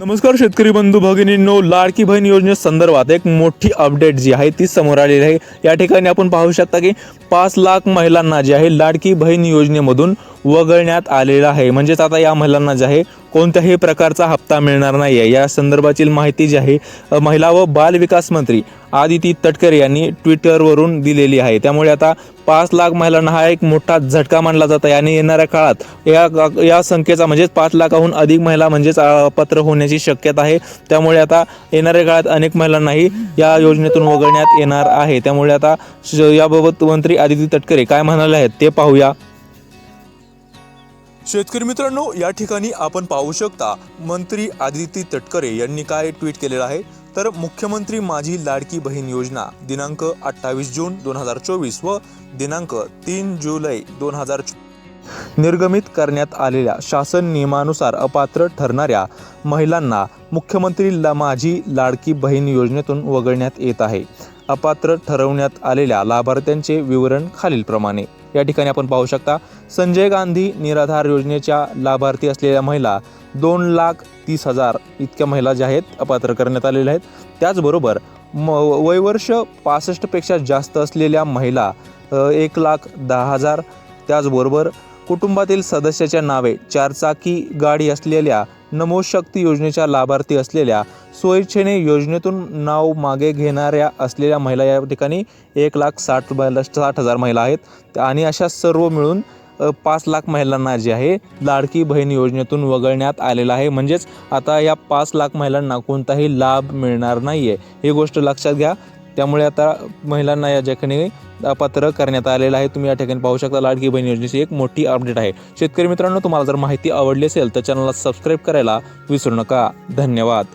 नमस्कार शेतकरी बंधू भगिनींनो लाडकी बहीण योजनेसंदर्भात एक मोठी अपडेट जी आहे ती समोर आलेली आहे. या ठिकाणी आपण पाहू शकता की पाच लाख महिलांना जे आहे लाडकी बहीण योजनेमधून वगळण्यात आलेला आहे. म्हणजेच आता या महिलांना जे आहे कोणत्याही प्रकारचा हप्ता मिळणार नाही आहे या संदर्भातील माहिती जी आहे महिला व बाल विकास मंत्री आदिती तटकरे यांनी ट्विटरवरून दिलेली आहे. त्यामुळे आता पाच लाख महिलांना हा एक मोठा झटका मानला जात आहे. आणि येणाऱ्या काळात या या संख्येचा म्हणजेच पाच लाखाहून अधिक महिला म्हणजेच पत्र पात्र होण्याची शक्यता आहे. त्यामुळे आता येणाऱ्या काळात अनेक महिलांनाही या योजनेतून वगळण्यात येणार आहे. त्यामुळे आता श- याबाबत मंत्री आदिती तटकरे काय म्हणाले आहेत ते पाहूया. शेतकरी मित्रांनो या ठिकाणी आपण पाहू शकता मंत्री आदिती तटकरे यांनी काय ट्विट केलेलं आहे? तर मुख्यमंत्री माझी लाडकी बहीण योजना दिनांक अठ्ठावीस जून दोन हजार चोवीस व दिनांक तीन जुलै दोन हजार निर्गमित करण्यात आलेल्या शासन नियमानुसार अपात्र ठरणाऱ्या महिलांना मुख्यमंत्री ला माझी लाडकी बहीण योजनेतून वगळण्यात येत आहे. अपात्र ठरवण्यात आलेल्या लाभार्थ्यांचे विवरण खालीलप्रमाणे. या ठिकाणी आपण पाहू शकता संजय गांधी निराधार योजनेच्या लाभार्थी असलेल्या महिला दोन लाख तीस हजार इतक्या महिला ज्या आहेत अपात्र करण्यात आलेल्या आहेत. त्याचबरोबर म वयवर्ष पासष्टपेक्षा जास्त असलेल्या महिला एक लाख दहा हजार. त्याचबरोबर कुटुंबातील सदस्याच्या नावे चारचाकी गाडी असलेल्या नमो शक्ती योजनेच्या लाभार्थी असलेल्या स्वइच्छेने योजनेतून नाव मागे घेणाऱ्या असलेल्या महिला या ठिकाणी एक लाख साठ साठ हजार महिला आहेत. आणि अशा सर्व मिळून पाच लाख महिलांना जे आहे लाडकी बहीण योजनेतून वगळण्यात आलेलं आहे. म्हणजेच आता या पाच लाख महिलांना कोणताही लाभ मिळणार नाही आहे ही गोष्ट लक्षात घ्या. त्यामुळे आता महिलांना या ठिकाणी पात्र करण्यात आलेलं आहे. तुम्ही या ठिकाणी पाहू शकता लाडकी बहीण योजनेची एक मोठी अपडेट आहे. शेतकरी मित्रांनो तुम्हाला जर माहिती आवडली असेल तर चॅनलला सबस्क्राईब करायला विसरू नका. धन्यवाद.